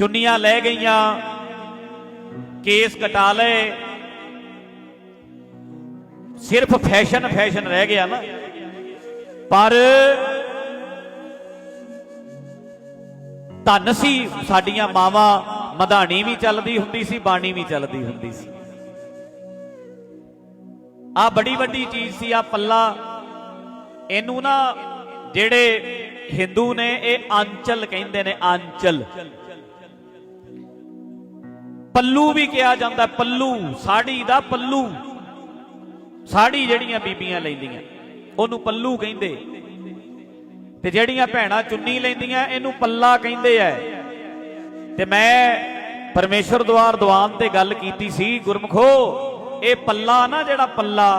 ਚੁੰਨੀਆਂ ਲੈ ਗਈਆਂ, ਕੇਸ ਕਟਾ ਲਏ। ਸਿਰਫ ਫੈਸ਼ਨ ਫੈਸ਼ਨ ਰਹਿ ਗਿਆ ਨਾ। ਪਰ ਧਨ ਸੀ ਸਾਡੀਆਂ ਮਾਵਾਂ, ਮਧਾਣੀ ਵੀ ਚੱਲਦੀ ਹੁੰਦੀ ਸੀ, ਬਾਣੀ ਵੀ ਚੱਲਦੀ ਹੁੰਦੀ ਸੀ। ਆ ਬੜੀ ਵੱਡੀ ਚੀਜ਼ ਸੀ ਆ ਪੱਲਾ। ਇਹਨੂੰ ਨਾ ਜਿਹੜੇ ਹਿੰਦੂ ਨੇ, ਇਹ ਆਂਚਲ ਕਹਿੰਦੇ ਨੇ ਆਂਚਲ ਪੱਲੂ ਵੀ ਕਿਹਾ ਜਾਂਦਾ, ਪੱਲੂ, ਸਾੜੀ ਦਾ ਪੱਲੂ। ਸਾੜੀ ਜਿਹੜੀਆਂ ਬੀਬੀਆਂ ਲੈਂਦੀਆਂ, ਉਹਨੂੰ ਪੱਲੂ ਕਹਿੰਦੇ। ਤੇ ਜਿਹੜੀਆਂ ਭੈਣਾਂ ਚੁੰਨੀ ਲੈਂਦੀਆਂ, ਇਹਨੂੰ ਪੱਲਾ ਕਹਿੰਦੇ ਐ। ਤੇ ਮੈਂ ਪਰਮੇਸ਼ਰ ਦਵਾਰ ਦੀਵਾਨ ਤੇ ਗੱਲ ਕੀਤੀ ਸੀ, ਗੁਰਮਖੋ, ਇਹ ਪੱਲਾ ਨਾ ਜਿਹੜਾ ਪੱਲਾ,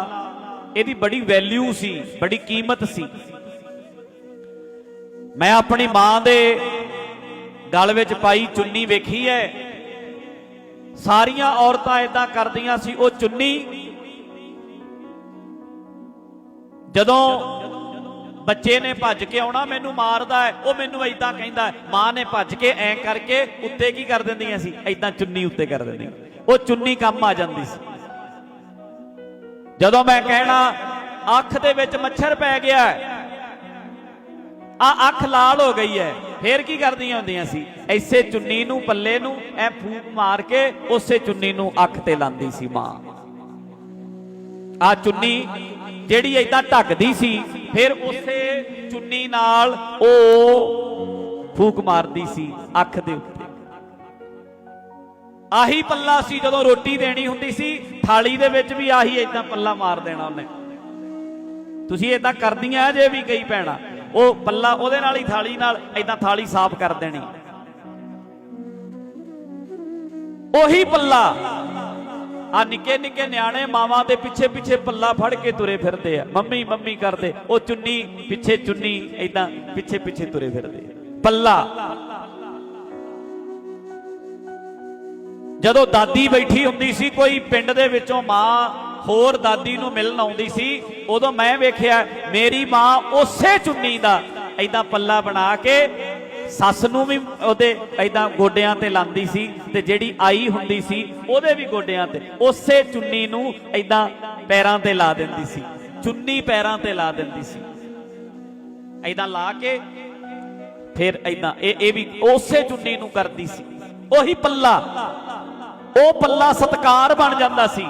ਇਹਦੀ ਬੜੀ ਵੈਲਿਊ ਸੀ, ਬੜੀ ਕੀਮਤ ਸੀ। ਮੈਂ ਆਪਣੀ ਮਾਂ ਦੇ ਗਲ ਵਿੱਚ ਪਾਈ ਚੁੰਨੀ ਵੇਖੀ ਐ ਸਾਰੀਆਂ ਔਰਤਾਂ ਇਦਾਂ ਕਰਦੀਆਂ ਸੀ, ਉਹ ਚੁੰਨੀ। ਜਦੋਂ ਬੱਚੇ ਨੇ ਭੱਜ ਕੇ ਆਉਣਾ, ਮੈਨੂੰ ਮਾਰਦਾ ਹੈ, ਉਹ ਮੈਨੂੰ ਐਦਾਂ ਕਹਿੰਦਾ ਹੈ, ਮਾਂ ਨੇ ਭੱਜ ਕੇ ਐਂ ਕਰਕੇ ਉੱਤੇ ਕੀ ਕਰ ਦਿੰਦੀਆਂ ਸੀ? ਐਦਾਂ ਚੁੰਨੀ ਉੱਤੇ ਕਰ ਦਿੰਦੀਆਂ। ਉਹ ਚੁੰਨੀ ਕੰਮ ਆ ਜਾਂਦੀ ਸੀ। ਜਦੋਂ ਮੈਂ ਕਹਿਣਾ, ਅੱਖ ਦੇ ਵਿੱਚ ਮੱਛਰ ਪੈ ਗਿਆ ਆ ਅੱਖ ਲਾਲ ਹੋ ਗਈ ਹੈ। ਫੇਰ ਕੀ ਕਰਦੀਆਂ ਹੁੰਦੀਆਂ ਸੀ? ਐਸੇ ਚੁੰਨੀ ਨੂੰ, ਪੱਲੇ ਨੂੰ, ਐ ਫੂਕ ਮਾਰ ਕੇ ਉਸੇ ਚੁੰਨੀ ਨੂੰ ਅੱਖ ਤੇ ਲਾਂਦੀ ਸੀ ਮਾਂ। ਆ ਚੁੰਨੀ ਜਿਹੜੀ ਏਦਾਂ ਢੱਕਦੀ ਸੀ, ਫਿਰ ਉਸੇ ਚੁੰਨੀ ਨਾਲ ਉਹ ਫੂਕ ਮਾਰਦੀ ਸੀ ਅੱਖ ਦੇ ਉੱਤੇ। ਆਹੀ ਪੱਲਾ ਸੀ ਜਦੋਂ ਰੋਟੀ ਦੇਣੀ ਹੁੰਦੀ ਸੀ, ਥਾਲੀ ਦੇ ਵਿੱਚ ਵੀ ਆਹੀ ਏਦਾਂ ਪੱਲਾ ਮਾਰ ਦੇਣਾ ਉਹਨੇ। ਤੁਸੀਂ ਏਦਾਂ ਕਰਦੀਆਂ ਜੇ ਵੀ ਕਈ ਭੈਣਾਂ। ਉਹ ਪੱਲਾ ਉਹਦੇ ਨਾਲ ਹੀ ਥਾਲੀ ਨਾਲ ਏਦਾਂ ਥਾਲੀ ਸਾਫ਼ ਕਰ ਦੇਣੀ। ਉਹੀ ਪੱਲਾ ਆ ਨਿੱਕੇ ਨਿੱਕੇ ਨਿਆਣੇ ਮਾਵਾਂ ਦੇ ਪਿੱਛੇ ਪਿੱਛੇ ਪੱਲਾ ਫੜ ਕੇ ਤੁਰੇ ਫਿਰਦੇ ਆ। ਮੰਮੀ ਮੰਮੀ ਕਰਦੇ। ਉਹ ਚੁੰਨੀ ਪਿੱਛੇ ਚੁੰਨੀ ਏਦਾਂ ਪਿੱਛੇ ਪਿੱਛੇ ਤੁਰੇ ਫਿਰਦੇ ਪੱਲਾ ਜਦੋਂ ਦਾਦੀ ਬੈਠੀ ਹੁੰਦੀ ਸੀ, ਕੋਈ ਪਿੰਡ ਦੇ ਵਿੱਚੋਂ ਮਾਂ ਹੋਰ ਦਾਦੀ ਨੂੰ ਮਿਲਣ ਆਉਂਦੀ ਸੀ, ਉਦੋਂ ਮੈਂ ਵੇਖਿਆ ਮੇਰੀ ਮਾਂ ਉਸੇ ਚੁੰਨੀ ਦਾ ਏਦਾਂ ਪੱਲਾ ਬਣਾ ਕੇ ਸੱਸ ਨੂੰ ਵੀ ਉਹਦੇ ਏਦਾਂ ਗੋਡਿਆਂ ਤੇ ਲਾਂਦੀ ਸੀ ਤੇ ਜਿਹੜੀ ਆਈ ਹੁੰਦੀ ਸੀ ਉਹਦੇ ਵੀ ਗੋਡਿਆਂ ਤੇ, ਉਸੇ ਚੁੰਨੀ ਨੂੰ ਏਦਾਂ ਪੈਰਾਂ ਤੇ ਲਾ ਦਿੰਦੀ ਸੀ, ਚੁੰਨੀ ਪੈਰਾਂ ਤੇ ਲਾ ਦਿੰਦੀ ਸੀ। ਏਦਾਂ ਲਾ ਕੇ ਫਿਰ ਏਦਾਂ, ਇਹ ਇਹ ਵੀ ਉਸੇ ਚੁੰਨੀ ਨੂੰ ਕਰਦੀ ਸੀ। ਉਹੀ ਪੱਲਾ, ਉਹ ਪੱਲਾ ਸਤਕਾਰ ਬਣ ਜਾਂਦਾ ਸੀ।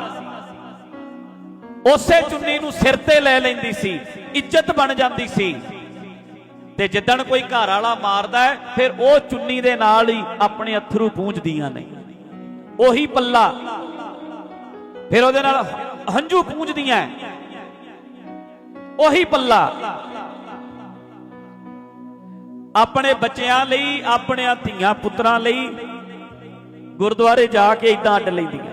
ਉਸੇ ਚੁੰਨੀ ਨੂੰ ਸਿਰ ਤੇ ਲੈ ਲੈਂਦੀ ਸੀ, ਇੱਜ਼ਤ ਬਣ ਜਾਂਦੀ ਸੀ। ਤੇ ਜਿੱਦਣ ਕੋਈ ਘਰ ਵਾਲਾ ਮਾਰਦਾ ਹੈ, ਫਿਰ ਉਹ ਚੁੰਨੀ ਦੇ ਨਾਲ ਹੀ ਆਪਣੇ ਅਥਰੂ ਪੂੰਝਦੀਆਂ ਨੇ। ਉਹੀ ਪੱਲਾ। ਫਿਰ ਉਹਦੇ ਨਾਲ ਹੰਝੂ ਪੂੰਝਦੀਆਂ ਉਹੀ ਪੱਲਾ। ਆਪਣੇ ਬੱਚਿਆਂ ਲਈ, ਆਪਣਿਆਂ ਧੀਆਂ ਪੁੱਤਰਾਂ ਲਈ ਗੁਰਦੁਆਰੇ ਜਾ ਕੇ ਇਦਾਂ ਅੱਡ ਲੈਂਦੀਆਂ।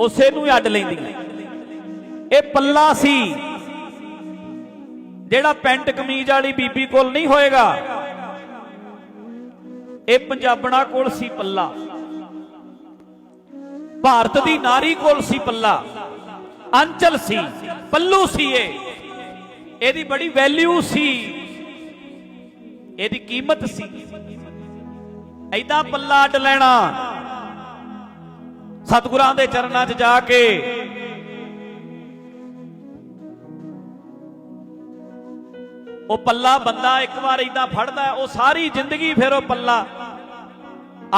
ਉਸੇ ਨੂੰ ਹੀ ਅੱਡ ਲੈਂਦੀਆਂ। ਇਹ ਪੱਲਾ ਸੀ ਜਿਹੜਾ ਪੈਂਟ ਕਮੀਜ਼ ਵਾਲੀ ਬੀਬੀ ਕੋਲ ਨਹੀਂ ਹੋਏਗਾ। ਇਹ ਪੰਜਾਬਣਾ ਕੋਲ ਸੀ ਪੱਲਾ। ਭਾਰਤ ਦੀ ਨਾਰੀ ਕੋਲ ਸੀ ਪੱਲਾ। ਅੰਚਲ ਸੀ, ਪੱਲੂ ਸੀ ਇਹ। ਇਹਦੀ ਬੜੀ ਵੈਲਿਊ ਸੀ। ਇਹਦੀ ਕੀਮਤ ਸੀ। ਐਦਾਂ ਪੱਲਾ ਅੱਡ ਲੈਣਾ। ਸਤਿਗੁਰਾਂ ਦੇ ਚਰਨਾਂ 'ਚ ਜਾ ਕੇ ਉਹ ਪੱਲਾ ਬੰਦਾ ਇੱਕ ਵਾਰ ਇਦਾਂ ਫੜਦਾ, ਉਹ ਸਾਰੀ ਜ਼ਿੰਦਗੀ ਫਿਰ ਉਹ ਪੱਲਾ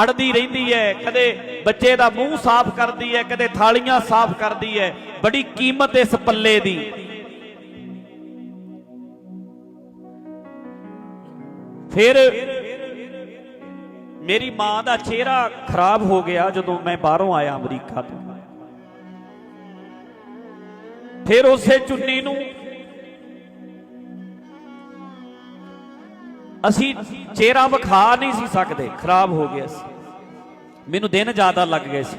ਅੜਦੀ ਰਹਿੰਦੀ ਹੈ। ਕਦੇ ਬੱਚੇ ਦਾ ਮੂੰਹ ਸਾਫ਼ ਕਰਦੀ ਹੈ, ਕਦੇ ਥਾਲੀਆਂ ਸਾਫ਼ ਕਰਦੀ ਹੈ। ਬੜੀ ਕੀਮਤ ਇਸ ਪੱਲੇ ਦੀ। ਫਿਰ ਮੇਰੀ ਮਾਂ ਦਾ ਚਿਹਰਾ ਖਰਾਬ ਹੋ ਗਿਆ ਜਦੋਂ ਮੈਂ ਬਾਹਰੋਂ ਆਇਆ ਅਮਰੀਕਾ ਤੋਂ। ਫਿਰ ਉਸੇ ਚੁੰਨੀ ਨੂੰ ਅਸੀਂ ਚਿਹਰਾ ਵਿਖਾ ਨਹੀਂ ਸੀ ਸਕਦੇ, ਖਰਾਬ ਹੋ ਗਿਆ ਸੀ। ਮੈਨੂੰ ਦਿਨ ਜ਼ਿਆਦਾ ਲੱਗ ਗਏ ਸੀ।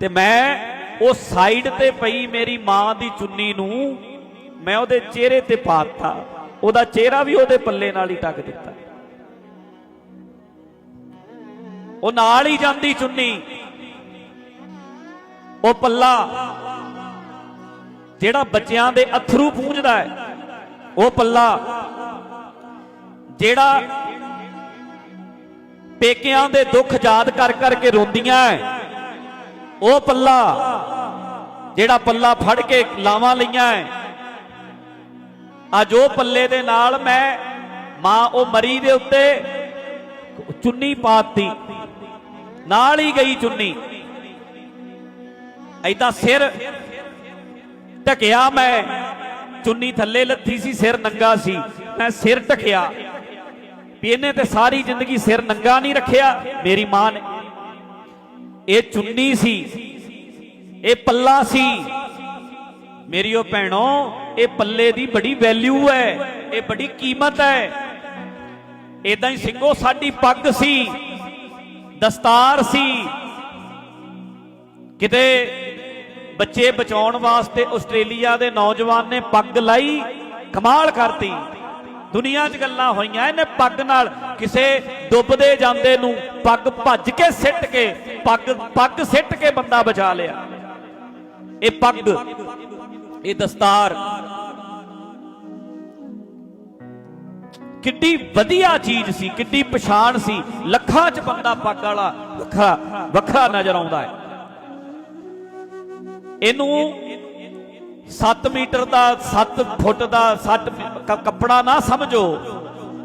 ਤੇ ਮੈਂ ਉਹ ਸਾਈਡ ਤੇ ਪਈ ਮੇਰੀ ਮਾਂ ਦੀ ਚੁੰਨੀ ਨੂੰ, ਮੈਂ ਉਹਦੇ ਚਿਹਰੇ ਤੇ ਪਾਤਾ। ਉਹਦਾ ਚਿਹਰਾ ਵੀ ਉਹਦੇ ਪੱਲੇ ਨਾਲ ਹੀ ਟੱਕ ਦਿੱਤਾ। ਉਹ ਨਾਲ ਹੀ ਜਾਂਦੀ ਚੁੰਨੀ। ਉਹ ਪੱਲਾ ਜਿਹੜਾ ਬੱਚਿਆਂ ਦੇ ਅਥਰੂ ਪੂੰਝਦਾ ਹੈ, ਉਹ ਪੱਲਾ ਜਿਹੜਾ ਪੇਕਿਆਂ ਦੇ ਦੁੱਖ ਯਾਦ ਕਰ ਕਰਕੇ ਰੋਂਦੀਆਂ ਐ ਉਹ ਪੱਲਾ ਜਿਹੜਾ ਪੱਲਾ ਫੜ ਕੇ ਲਾਵਾਂ ਲਈਆਂ ਐ ਅੱਜ ਉਹ ਪੱਲੇ ਦੇ ਨਾਲ ਮੈਂ ਮਾਂ ਉਹ ਮਰੀ ਦੇ ਉੱਤੇ ਚੁੰਨੀ ਪਾਤੀ ਨਾਲ ਹੀ ਗਈ ਚੁੰਨੀ। ਐਦਾਂ ਸਿਰ ਢਕਿਆ ਮੈਂ, ਚੁੰਨੀ ਥੱਲੇ ਲੱਥੀ ਸੀ, ਸਿਰ ਨੰਗਾ ਸੀ। ਮੈਂ ਸਿਰ ਢਕਿਆ ਵੀ ਇਹਨੇ ਤੇ ਸਾਰੀ ਜ਼ਿੰਦਗੀ ਸਿਰ ਨੰਗਾ ਨਹੀਂ ਰੱਖਿਆ, ਮੇਰੀ ਮਾਂ ਨੇ। ਇਹ ਚੁੰਨੀ ਸੀ, ਇਹ ਪੱਲਾ ਸੀ। ਮੇਰੀ ਉਹ ਭੈਣੋ, ਇਹ ਪੱਲੇ ਦੀ ਬੜੀ ਵੈਲਿਊ ਹੈ, ਇਹ ਬੜੀ ਕੀਮਤ ਹੈ। ਇਦਾਂ ਹੀ ਸਿੰਘੋ, ਸਾਡੀ ਪੱਗ ਸੀ। ਦਸਤਾਰ ਸੀ। ਕਿਤੇ ਬੱਚੇ ਬਚਾਉਣ ਵਾਸਤੇ ਆਸਟ੍ਰੇਲੀਆ ਦੇ ਨੌਜਵਾਨ ਨੇ ਪੱਗ ਲਾਈ, ਕਮਾਲ ਕਰਤੀ। ਦੁਨੀਆ 'ਚ ਗੱਲਾਂ ਹੋਈਆਂ, ਇਹਨੇ ਪੱਗ ਨਾਲ ਕਿਸੇ ਡੁੱਬਦੇ ਜਾਂਦੇ ਨੂੰ ਪੱਗ ਭੱਜ ਕੇ ਸਿੱਟ ਕੇ, ਪੱਗ ਪੱਗ ਸਿੱਟ ਕੇ ਬੰਦਾ ਬਚਾ ਲਿਆ। ਇਹ ਪੱਗ, ਇਹ ਦਸਤਾਰ ਕਿੱਡੀ ਵਧੀਆ ਚੀਜ਼ ਸੀ, ਕਿੱਡੀ ਪਛਾਣ ਸੀ। ਲੱਖਾਂ 'ਚ ਬੰਦਾ ਪੱਗ ਵਾਲਾ ਵੱਖਰਾ ਵੱਖਰਾ ਨਜ਼ਰ ਆਉਂਦਾ ਹੈ। ਇਹਨੂੰ 7 ਮੀਟਰ ਦਾ 7 ਫੁੱਟ ਦਾ 7 ਕੱਪੜਾ ਨਾ ਸਮਝੋ।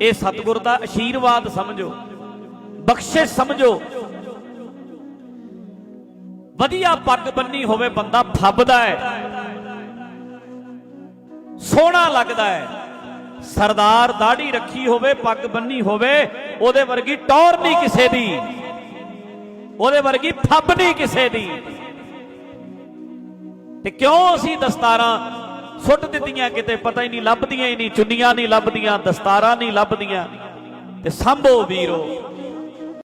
ਇਹ ਸਤਿਗੁਰ ਦਾ ਆਸ਼ੀਰਵਾਦ ਸਮਝੋ। ਬਖਸ਼ਿਸ਼ ਸਮਝੋ। ਵਧੀਆ ਪੱਗ ਬੰਨੀ ਹੋਵੇ, ਬੰਦਾ ਫੱਬਦਾ ਹੈ। ਸੋਹਣਾ ਲੱਗਦਾ ਹੈ। ਸਰਦਾਰ ਦਾੜੀ ਰੱਖੀ ਹੋਵੇ, ਪੱਗ ਬੰਨੀ ਹੋਵੇ, ਉਹਦੇ ਵਰਗੀ ਟੌਰ ਨਹੀਂ ਕਿਸੇ ਦੀ। ਉਹਦੇ ਵਰਗੀ ਫੱਬ ਨਹੀਂ ਕਿਸੇ ਦੀ। ਤੇ ਕਿਉਂ ਅਸੀਂ ਦਸਤਾਰਾਂ ਸੁੱਟ ਦਿੱਤੀਆਂ ਕਿਤੇ ਪਤਾ ਹੀ ਨਹੀਂ, ਲੱਭਦੀਆਂ ਹੀ ਨਹੀਂ, ਚੁੰਨੀਆਂ ਨਹੀਂ ਲੱਭਦੀਆਂ, ਦਸਤਾਰਾਂ ਨਹੀਂ ਲੱਭਦੀਆਂ। ਤੇ ਸੰਭੋ ਵੀਰੋ